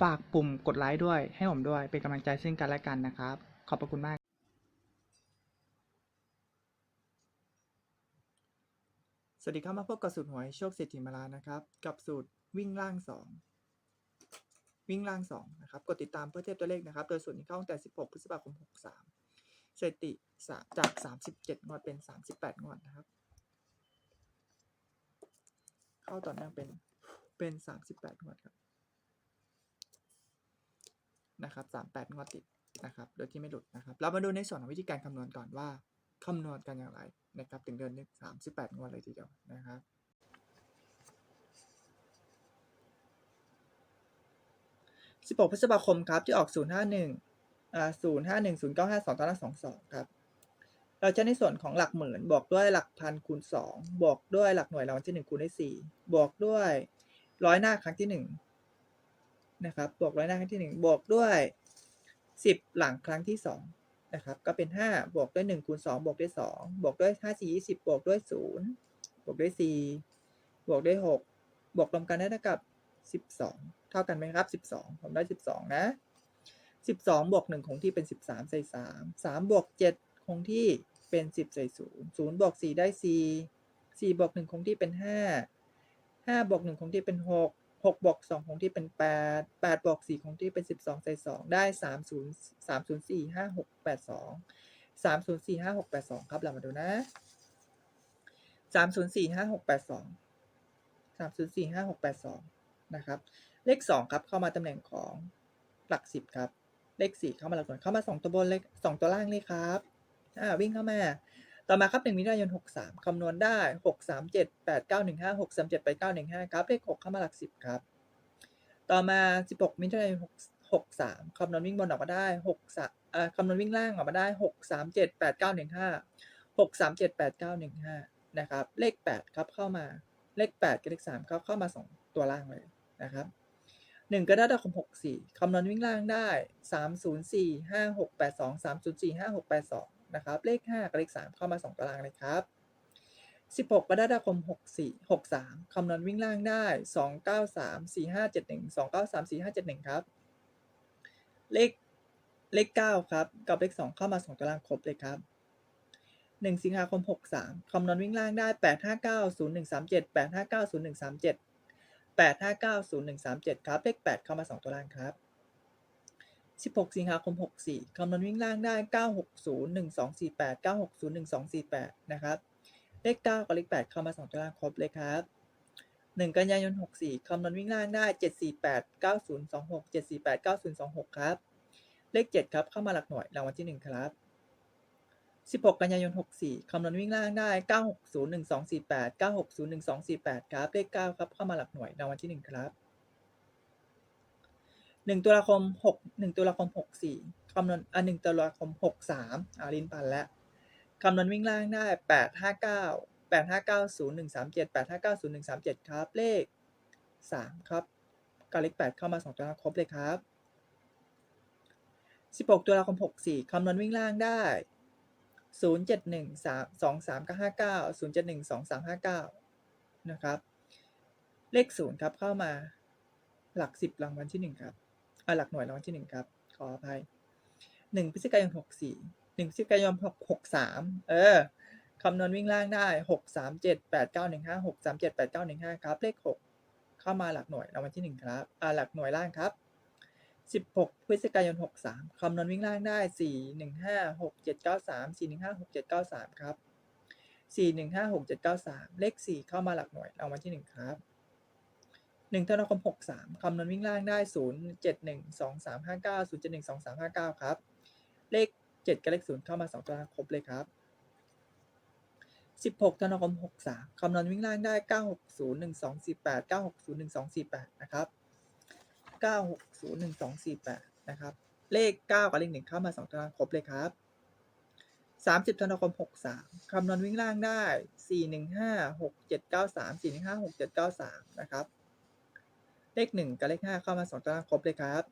ฝากปุ่มกดไลค์ด้วย ให้ผมด้วย เป็นกำลังใจซึ่งกันและกันนะครับ ขอบพระคุณมาก สวัสดีครับมาพบกับสูตรหวยโชคเศรษฐีมาลานะครับ กับสูตรวิ่งล่าง 2 วิ่งล่าง2นะครับ กดติดตามเพื่อเทียบตัวเลขนะครับ โดยสูตรนี้เข้าตั้งแต่ 16 พฤษภาคม 63สถิติจาก 37 งวดเป็น 38 งวดนะครับ เข้าต่อเนื่องเป็นเป็น 38 งวดครับ นะครับ38 งวดติดนะครับ โดยที่ไม่หลุดนะครับ เรามาดูในส่วนของวิธีการคำนวณก่อนว่าคำนวณกันอย่างไรนะครับถึงเดือนนึง38 งวดเลยทีเดียวนะครับ16พฤษภาคมครับที่ออก051อ่า051 095 2ตาราสอง22ครับ เราจะในส่วนของหลักหมื่นบวกด้วยหลักพันคูณ2บวกด้วยหลักหน่วยรางวัลที่1คูณด้วย4บวกด้วยร้อยหน้าครั้งที่1น นะครับ บวกร้อยหน้าครั้งที่ 1 บวกด้วย 10 หลังครั้งที่2นะครับ ก็เป็น 5 บวกด้วย1คูณ2บวกด้วย2บวกด้วย5 4 20 บวกด้วย 0 บวกด้วย 4 บวกด้วย 6 บวกรวมกันได้เท่ากับ 12 เท่ากันไหมครับ 12 ผมได้ 12 นะ 12 บวก 1 คงที่เป็น 13 ใส่ 3 3 บวก 7 คงที่เป็น 10 ใส่ 0 0 บวก 4 ได้ 4 4 บวก 1 คงที่เป็น 5 5 บวก 1 คงที่เป็น 6 หกบวกสองของที่เป็นแปดแปดบวกสี่ของที่เป็นสิบสองใส่สองได้สามศูนย์สามศูนย์สี่ห้าหกแปดสองสามศูนย์สี่ห้าหกแปดสองครับเรามาดูนะสามศูนย์สี่ห้าหกแปดสองสามศูนย์สี่ห้าหกแปดสองนะครับ เลขสองครับเข้ามาตำแหน่งของหลักสิบครับ เลขสี่เข้ามาหลักหน่วยเข้ามาสองตัวบนเลขสองตัวล่างเลยครับ อ่าวิ่งเข้ามา ต่อมาครับ1มิถุนายน 63 คำนวณได้ 6 3 7 8 9 1 5 6 3 7 8 9 1 5ครับเลข 6 เข้ามาหลัก 10 ครับ ต่อมา 16 มิถุนายน 63 คำนวณวิ่งบนออกมาได้6 3เอ่อคำนวณวิ่งล่างออกมาได้ 6 3 7 8 9 1 5 6 3 7 8 9 1 5 นะครับ เลข 8 ครับเข้ามาเลข 8 กับเลข 3 ครับเข้ามา 2 ตัวล่างเลยนะครับ1กระดาษคม64 คำนวณวิ่งล่างได้ 304 5682 304 5682 นะครับ เลข 5 กับเลข 3 เข้ามา 2 ตารางเลยครับ 16กรกฎาคม 64 63 คำนวณวิ่งล่างได้ 293 4571 293 4571 ครับ เลขเลข 9 ครับ กับเลข 2 เข้ามา 2 ตารางครบเลยครับ 1 สิงหาคม 63 คำนวณวิ่งล่างได้ 859 0137 859 0137 859 0137 ครับ เลข 8 เข้ามา 2ตัวล่างครับ 16 สิงหาคม 64 คำนวณวิ่งล่างได้ 960 1248 960 1248 นะครับ เลข 9 กับเลข 8 เข้ามา2ตัวล่างครบเลยครับ 1 กันยายน 64 คำนวณวิ่งล่างได้ 748 9026 748 9026 ครับ เลข 7 ครับ เข้ามาหลักหน่วยรางวัลที่ 1 ครับ 16 กันยายน 64 คำนวณวิ่งล่างได้ 960 1248 960 1248 ครับ เลข 9 ครับ เข้ามาหลักหน่วยรางวัลที่ 1 ครับ หนึ่งตุลาคมหกหนึ่งตุลาคมหกสี่คำนวณอะหนึ่งตุลาคมหกสามอารินปันแล้วคำนวณวิ่งล่างได้แปดห้าเก้าแปดห้าเก้าศูนย์หนึ่งสามเจ็ดแปดห้าเก้าศูนย์หนึ่งสามเจ็ดครับ เลขสามครับกาเล็กแปดเข้ามาสองตัวครบเลยครับสิบหกตัวละคมหกสี่คำนวณวิ่งล่างได้ศูนย์เจ็ดหนึ่งสามสองสามก้าห้าเก้าศูนย์เจ็ดหนึ่งสองสามห้าเก้านะครับ เลขศูนย์ครับเข้ามาหลักสิบรางวัลที่หนึ่งครับ หลักหน่วยรางวัลที่หนึ่งครับ ขออภัยหนึ่งพฤศจิกายนหกสี่หนึ่งพฤศจิกายนหกหกสามเออคำนวณวิ่งล่างได้หกสามเจ็ดแปดเก้าหนึ่งห้าหกสามเจ็ดแปดเก้าหนึ่งห้าครับ เลขหกเข้ามาหลักหน่วยรางวัลที่หนึ่งครับอ่าหลักหน่วยล่างครับสิบหกพฤศจิกายนหกสามคำนวณวิ่งล่างได้สี่หนึ่งห้าหกเจ็ดเก้าสามสี่หนึ่งห้าหกเจ็ดเก้าสามครับสี่หนึ่งห้าหกเจ็ดเก้าสามเลขสี่เข้ามาหลักหน่วยรางวัลที่หนึ่งครับ หนึ่งธันวาคมหกสามคำนวณวิ่งล่างได้ศูนย์เจ็ดหนึ่งสองสามห้าเก้าศูนย์เจ็ดหนึ่งสองสามห้าเก้าครับ เลขเจ็ดกับเลขศูนย์เข้ามาสองตัวครบเลยครับสิบหกธันวาคมหกสามคำนวณวิ่งล่างได้เก้าหกศูนย์หนึ่งสองสี่แปดเก้าหกศูนย์หนึ่งสองสี่แปดนะครับเก้าหกศูนย์หนึ่งสองสี่แปดนะครับ เลขเก้ากับเลขหนึ่งเข้ามาสองตัวครบเลยครับสามสิบธันวาคมหกสามคำนวณวิ่งล่างได้สี่หนึ่งห้าหกเจ็ดเก้าสามสี่หนึ่งห้าหกเจ็ดเก้าสามนะครับ เลขหนึ่งกับเลขห้าเข้ามาสองตัวครบเลยครับ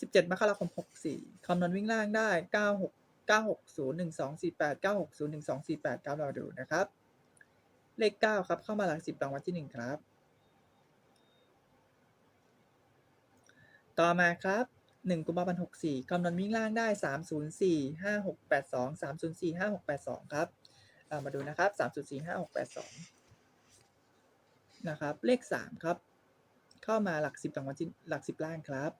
สิบเจ็ดมกราคมหกสี่คำนวณวิ่งล่างได้เก้าหกเก้าหกศูนย์หนึ่งสองสี่แปดเก้าหกศูนย์หนึ่งสองสี่แปดครับเราดูนะครับ เลขเก้าครับ เข้ามาหลักสิบรางวัลที่หนึ่งครับ ต่อมาครับหนึ่งกุมภาพันธ์หกสี่คำนวณวิ่งล่างได้สามศูนย์สี่ห้าหกแปดสองสามศูนย์สี่ห้าหกแปดสองครับเอามาดูนะครับสามศูนย์สี่ห้าหกแปดสองนะครับ เลขสามครับ เข้ามาหลักสิบรางวัลที่หลักสิบล่างครับ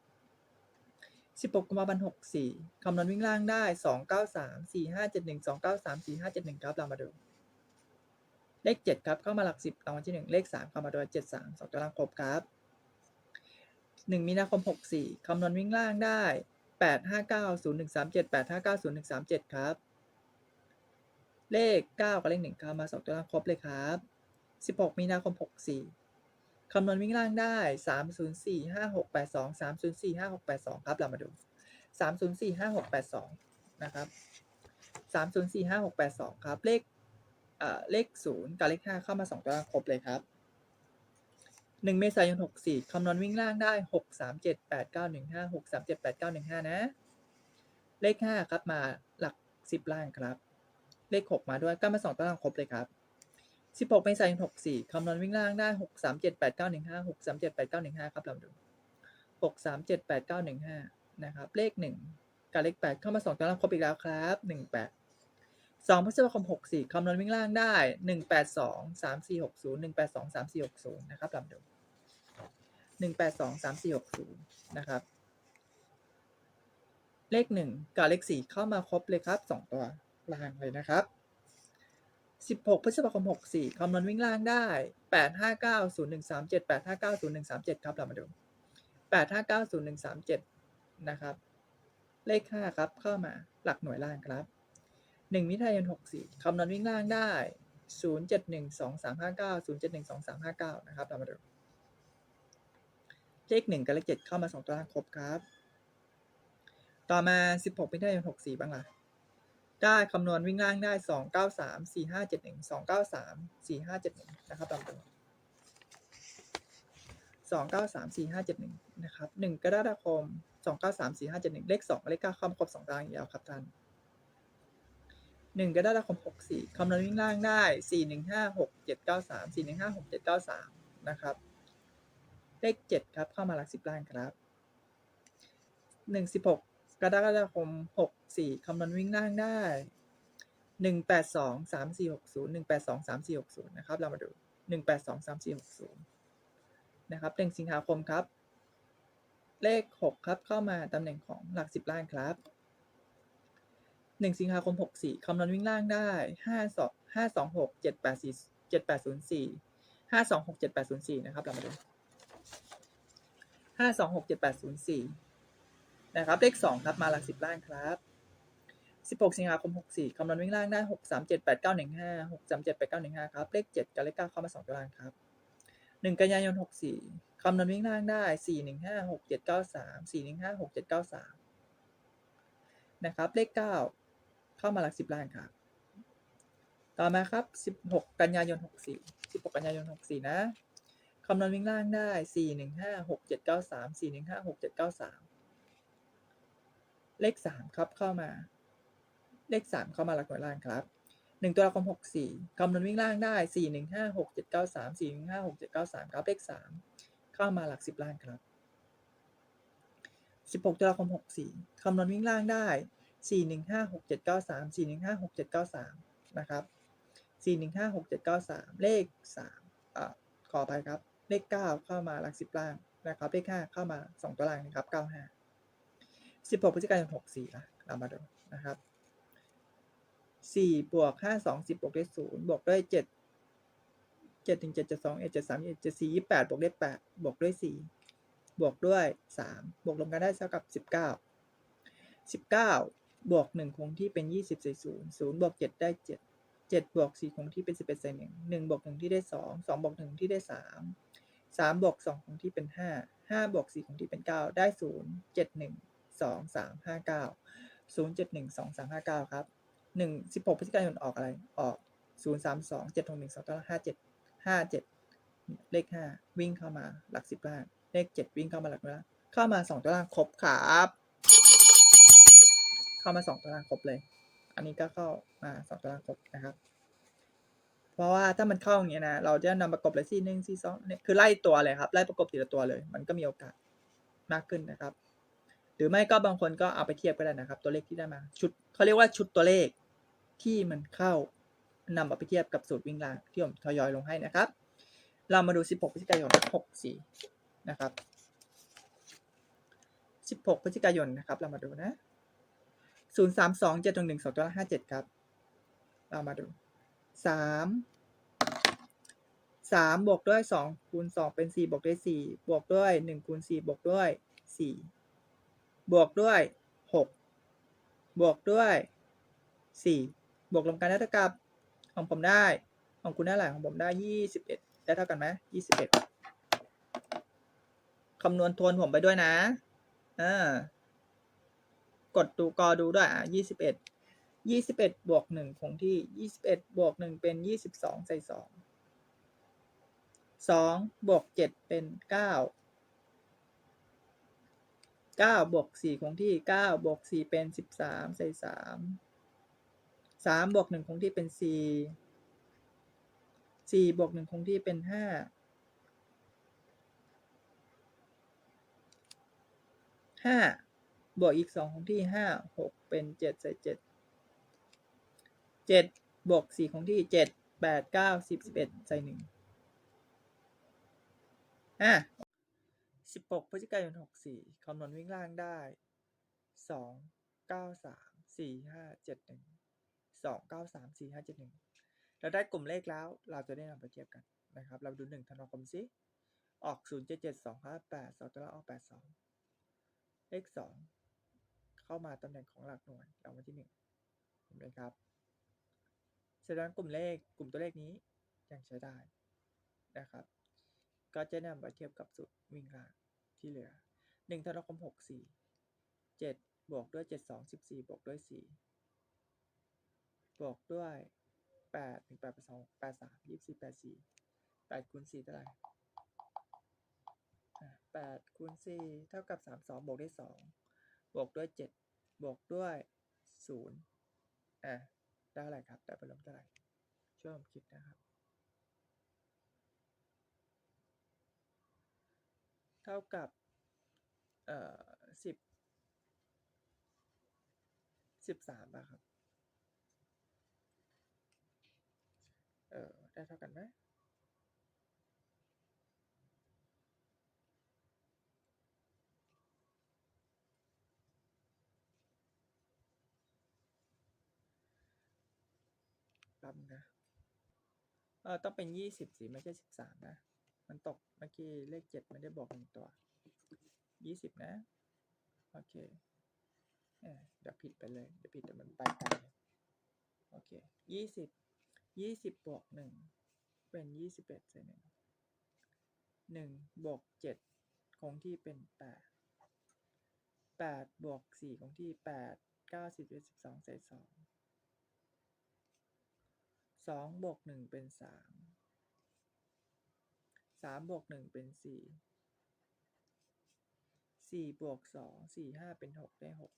สิบหกกมาพันหกสี่คำนวณวิ่งล่างได้สองเก้าสามสี่ห้าเจ็ดหนึ่งสองเก้าสามสี่ห้าเจ็ดหนึ่งครับเรามาดูเลขเจ็ดครับ เข้ามาหลักสิบรางวัลที่หนึ่งเลขสามเข้ามาโดยเจ็ดสามสองตัวล่างครบครับหนึ่งมีนาคมหกสี่คำนวณวิ่งล่างได้แปดห้าเก้าศูนย์หนึ่งสามเจ็ดแปดห้าเก้าศูนย์หนึ่งสามเจ็ดครับ เลขเก้ากับเลขหนึ่งเข้ามาสองตัวล่างครบเลยครับสิบหกมีนาคมหกสี่ คำนวณวิ่งล่างได้สามศูนย์สี่ห้าหกแปดสองสามศูนย์สี่ห้าหกแปดสองครับ เรามาดูสามศูนย์สี่ห้าหกแปดสองนะครับสามศูนย์สี่ห้าหกแปดสองครับ เลขเอ่อเลขศูนย์กับเลขห้าเข้ามาสองตัวล่างครบเลยครับหนึ่งเมษายนหกสี่คำนวณวิ่งล่างได้หกสามเจ็ดแปดเก้าหนึ่งห้าหกสามเจ็ดแปดเก้าหนึ่งห้านะ เลขห้าครับมาหลักสิบล่างครับ เลขหกมาด้วยก็มาสองตารางครบเลยครับ สิบหกเมษายนหกสี่คำนวณวิ่งล่างได้หกสามเจ็ดแปดเก้าหนึ่งห้าหกสามเจ็ดแปดเก้าหนึ่งห้าครับเรามาดูหกสามเจ็ดแปดเก้าหนึ่งห้านะครับ เลขหนึ่งกับเลขแปดเข้ามาสองตารางครบอีกแล้วครับหนึ่งแปดสองพฤษภาคมหกสี่คำนวณวิ่งล่างได้หนึ่งแปดสองสามสี่หกศูนย์หนึ่งแปดสองสามสี่หกศูนย์นะครับเรามาดูหนึ่งแปดสองสามสี่หกศูนย์นะครับ เลขหนึ่งกับเลขสี่เข้ามาครบเลยครับสองตัวล่างเลยนะครับ สิบหกพฤษภาคมหกสี่คำนวณวิ่งล่างได้แปดห้าเก้าศูนย์หนึ่งสามเจ็ดแปดห้าเก้าศูนย์หนึ่งสามเจ็ดครับ เรามาดูแปดห้าเก้าศูนย์หนึ่งสามเจ็ดนะครับ เลขห้าครับ เข้ามาหลักหน่วยล่างครับหนึ่งมิถุนายนหกสี่คำนวณวิ่งล่างได้ศูนย์เจ็ดหนึ่งสองสามห้าเก้าศูนย์เจ็ดหนึ่งสองสามห้าเก้านะครับ เรามาดู เลขหนึ่งกับเลขเจ็ดเข้ามาสองตัวล่างครบครับ ต่อมาสิบหกมิถุนายนหกสี่บ้างล่ะ ได้คำนวณวิ่งล่างได้สองเก้าสามสี่ห้าเจ็ดหนึ่งสองเก้าสามสี่ห้าเจ็ดหนึ่งนะครับลำดับสองเก้าสามสี่ห้าเจ็ดหนึ่งนะครับหนึ่งกรกฎาคมสองเก้าสามสี่ห้าเจ็ดหนึ่งเลขสองเลขเก้าเข้ามาครบสองตารางอีกแล้วครับท่านหนึ่งกรกฎาคมหกสี่คำนวณวิ่งล่างได้สี่หนึ่งห้าหกเจ็ดเก้าสามสี่หนึ่งห้าหกเจ็ดเก้าสามนะครับ เลขเจ็ดครับเข้ามาหลักสิบล่างครับหนึ่งสิบหก กรกฎาคมหกสี่คำนวณวิ่งล่างได้หนึ่งแปดสองสามสี่หกศูนย์หนึ่งแปดสองสามสี่หกศูนย์นะครับ เรามาดูหนึ่งแปดสองสามสี่หกศูนย์นะครับหนึ่งสิงหาคมครับ เลขหกครับเข้ามาตำแหน่งของหลักสิบล่างครับหนึ่งสิงหาคมหกสี่คำนวณวิ่งล่างได้ห้าสองห้าสองหกเจ็ดแปดสี่เจ็ดแปดศูนย์สี่ห้าสองหกเจ็ดแปดศูนย์สี่นะครับ เรามาดูห้าสองหกเจ็ดแปดศูนย์สี่ นะครับเลขสองครับมาหลักสิบล่างครับสิบหกสิงหาคมหกสี่คำนวณวิ่งล่างได้หกสามเจ็ดแปดเก้าหนึ่งห้าหกสามเจ็ดแปดเก้าหนึ่งห้าครับ เลขเจ็ดกับเลขเก้าเข้ามา 2 ตัวล่างครับหนึ่งกันยายนหกสี่คำนวณวิ่งล่างได้สี่หนึ่งห้าหกเจ็ดเก้าสามสี่หนึ่งห้าหกเจ็ดเก้าสามนะครับ เลขเก้าเข้ามาหลักสิบล่างครับ ต่อมาครับสิบหกกันยายนหกสี่สิบหกกันยายนหกสี่นะ คำนวณวิ่งล่างได้สี่หนึ่งห้าหกเจ็ดเก้าสามสี่หนึ่งห้าหกเจ็ดเก้าสาม เลขสามครับเข้ามา เลขสามเข้ามาหลักหน่วยล่างครับหนึ่งตัวละครหกสี่คำนวณวิ่งล่างได้สี่หนึ่งห้าหกเจ็ดเก้าสามสี่หนึ่งห้าหกเจ็ดเก้าสามครับเลขสามเข้ามาหลักสิบล่างครับสิบหกตัวละครหกสี่คำนวณวิ่งล่างได้สี่หนึ่งห้าหกเจ็ดเก้าสามสี่หนึ่งห้าหกเจ็ดเก้าสามนะครับสี่หนึ่งห้าหกเจ็ดเก้าสามเลขสามอ่าขออภัยครับ เลขเก้าเข้ามาหลักสิบล่างนะครับ เลขห้าเข้ามาสองตัวล่างนะครับเก้าห้า สิบหกพฤศจิกายนหกสี่ละเรามาดูนะครับสี่บวกห้าสองสิบบวกด้ศูนย์บวกด้วยเจ็ดเจ็ดถึงเจ็ดเจ็ดสองเอ็ดเจ็ดสามเอ็ดเจ็ดสี่ยี่แปดบวกด้แปดบวกด้วยสี่บวกด้วยสามบวกรวมกันได้เท่ากับสิบเก้าสิบเก้าบวกหนึ่งคงที่เป็นยี่สิบใส่ศูนย์ศูนย์บวกเจ็ดได้เจ็ดเจ็ดบวกสี่คงที่เป็นสิบเอ็ดใส่หนึ่งหนึ่งบวกหนึ่งที่ได้สองสองบวกหนึ่งที่ได้สามสามบวกสองคงที่เป็นห้าห้าบวกสี่คงที่เป็นเก้าได้ศูนย์เจ็ดหนึ่ง สองสามห้าเก้าศูนย์เจ็ดหนึ่งสองสามห้าเก้าครับหนึ่งสิบหกพฤศจิกายนออกอะไรออกศูนย์สามสองเจ็ดหกหนึ่งสองห้าเจ็ดห้าเจ็ดเลขห้าวิ่งเข้ามาหลักสิบล่างเลขเจ็ดวิ่งเข้ามาหลักล่างเข้ามาสองตัวล่างครบครับเข้ามาสองตัวล่างครบเลย อันนี้ก็เข้ามาสองตัวล่างครบนะครับ เพราะว่าถ้ามันเข้าอย่างเงี้ยนะเราจะนำประกบเลยสี่หนึ่งสี่สองเนี่ยคือไล่ตัวเลยครับไล่ประกบทีละตัวเลย มันก็มีโอกาสมากขึ้นนะครับ หรือไม่ก็บางคนก็เอาไปเทียบก็ได้นะครับ ตัวเลขที่ได้มา ชุดเขาเรียกว่าชุดตัวเลขที่มันเข้านำเอาไปเทียบกับสูตรวิ่งรางที่ผมทยอยลงให้นะครับ เรามาดู 16 พฤศจิกายน 64 นะครับ 16 พฤศจิกายนนะครับ เรามาดูนะ 032 711 2ตัวละ57 ครับ เรามาดู 3 3 บวกด้วย 2 คูณ 2 เป็น 4 บวกด้วย 4 บวกด้วย 1 คูณ 4 บวกด้วย 4 บวกด้วยหกบวกด้วยสี่บวกรวมกันได้เท่ากับ ของผมได้ ของคุณได้หลายของผมได้ยี่สิบเอ็ดได้เท่ากันไหมยี่สิบเอ็ดคำนวณทวนผมไปด้วยนะอ่ากดดูกอดูด้วยอะยี่สิบวกหนึ่งคงที่ยี่สิบวกหนึ่งเป็นยี่สิบสองใส่สองสองบวกเจ็ดเป็นเก้า เก้าบวกสี่คงที่เก้าบวกสี่เป็นสิบสามใส่สามสามบวกหนึ่งคงที่เป็นสี่สี่บวกหนึ่งคงที่เป็นห้าห้าบวกอีกสองคงที่ห้าหกเป็นเจ็ดใส่เจ็ดเจ็ดบวกสี่คงที่เจ็ดแปดเก้าสิบสิบเอ็ดใส่หนึ่งอะ สิบหกพฤศจิกายนหกสี่คำนวณวิ่งล่างได้สองเก้าสามสี่ห้าเจ็ดหนึ่งสองเก้าสามสี่ห้าเจ็ดหนึ่งเราได้กลุ่มเลขแล้วเราจะได้นำไปเทียบกันนะครับ เราดูหนึ่งธันวาคมสิออกศูนย์เจ็ดเจ็ดสองห้าแปดสองตัวละออกแปดสองเลขสองเข้ามาตำแหน่งของหลักหน่วยรางวัลที่หนึ่งเห็นไหมครับแสดงกลุ่มเลขกลุ่มตัวเลขนี้ยังใช้ได้นะครับ ก็จะนำไปเทียบกับสูตรวิ่งราง ที่เหลือหนึ่งธันวาคมหกสี่เจ็ดบวกด้วยเจ็ดสองสิบสี่บวกด้วยสี่บวกด้วยแปดถึงแปดเป็นสองแปดสามยี่สิบแปดสี่แปดคูณสี่เท่าไหร่แปดคูณสี่เท่ากับสามสองบวกด้วยสองบวกด้วยเจ็ดบวกด้วยศูนย์อะได้อะไรครับ ได้ผลลัพธ์เท่าไหร่ช่วยผมคิดนะครับ ท่ากับเอ่อสิบสิบสามป่ะครับ เออได้เท่ากันไหมรับนะ เออต้องเป็นยี่สิบสิไม่ใช่สิบสามนะ มันตกเมื่อกี้เลขเจ็ดไม่ได้บอกหนึ่งตัวยี่สิบนะ โอเคเดี๋ยวผิดไปเลย เดี๋ยวผิดแต่มันไปไกลโอเคยี่สิบยี่สิบบวกหนึ่งเป็นยี่สิบเอ็ดใส่หนึ่งหนึ่งบวกเจ็ดคงที่เป็นแปดแปดบวกสี่คงที่แปดเก้าสิบเอ็ดสิบสองใส่สองสองบวกหนึ่งเป็นสาม สามบวกหนึ่งเป็นสี่สี่บวกสองสี่ห้าเป็นหกได้หก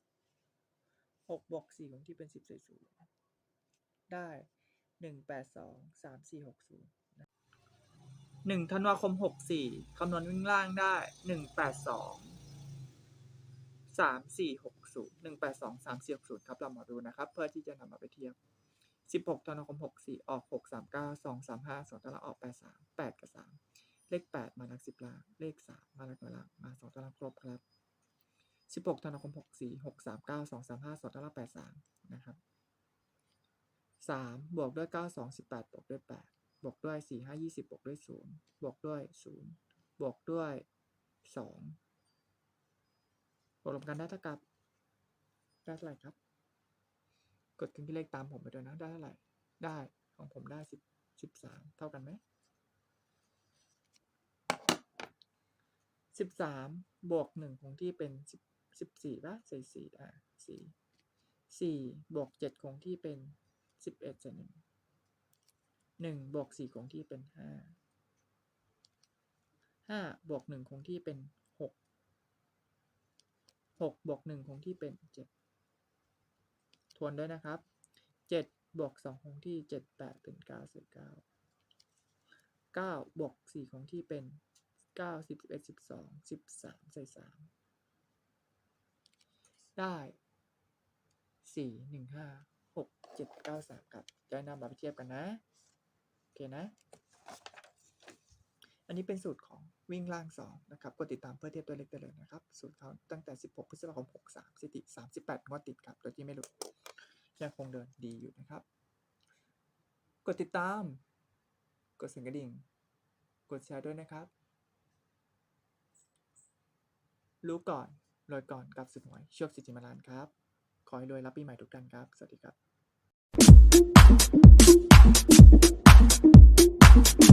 หกบวกสี่ของที่เป็นสิบใส่ศูนย์ได้หนึ่งแปดสองสามสี่หกศูนย์หนึ่งธันวาคมหกสี่คำนวณวิ่งล่างได้หนึ่งแปดสองสามสี่หกศูนย์หนึ่งแปดสองสามสี่หกศูนย์ครับ เรามาดูนะครับ เพื่อที่จะนำมาไปเทียบสิบหกธันวาคมหกสี่ออกหกสามเก้าสองสามห้าสองตารางออกแปดสามแปดกับสาม เลขแปดมาหลักสิบล่าง เลขสามมาหลักหน่วยล่าง มาสองตารางครบครับสิบหกธันวาคมหกสี่หกสามเก้าสองสามห้าสองตารางแปดสามนะครับสามบวกด้วยเก้าสองสิบแปดบวกด้วยแปดบวกด้วยสี่ห้ายี่สิบบวกด้วยศูนย์บวกด้วยศูนย์บวกด้วยสองบวกรวมกันได้เท่ากับ ได้เท่าไหร่ครับ กดเครื่องคิดเลขตามผมไปด้วยนะ ได้เท่าไหร่ ได้ของผมได้สิบสิบสามเท่ากันไหม สิบสามบวกหนึ่งคงที่เป็นสิบสิบสี่ป่ะใส่สี่อะสี่สี่บวกเจ็ดคงที่เป็นสิบเอ็ดใส่หนึ่งหนึ่งบวกสี่คงที่เป็นห้าห้าบวกหนึ่งคงที่เป็นหกหกบวกหนึ่งคงที่เป็นเจ็ดทวนด้วยนะครับเจ็ดบวกสองคงที่เจ็ดแปดเป็นเก้าใส่เก้าเก้าบวกสี่คงที่เป็น เก้าสิบสิบเอ็ดสิบสองสิบสามใส่สามได้สี่หนึ่งห้าหกเจ็ดเก้าสามครับจะนำมาไปเทียบกันนะ โอเคนะ อันนี้เป็นสูตรของวิ่งล่างสองนะครับกดติดตามเพื่อเทียบตัวเลขได้เลยนะครับ สูตรเขาตั้งแต่16พฤษภาคม63สถิติ38งวดติดครับโดยที่ไม่หลุดยังคงเดินดีอยู่นะครับ กดติดตาม กดสั่นกระดิ่ง กดแชร์ด้วยนะครับ รู้ก่อนรวยก่อนกับสุดหวยโชคสิจิมารานครับ ขอให้รวยรับปีใหม่ทุกท่านครับ สวัสดีครับ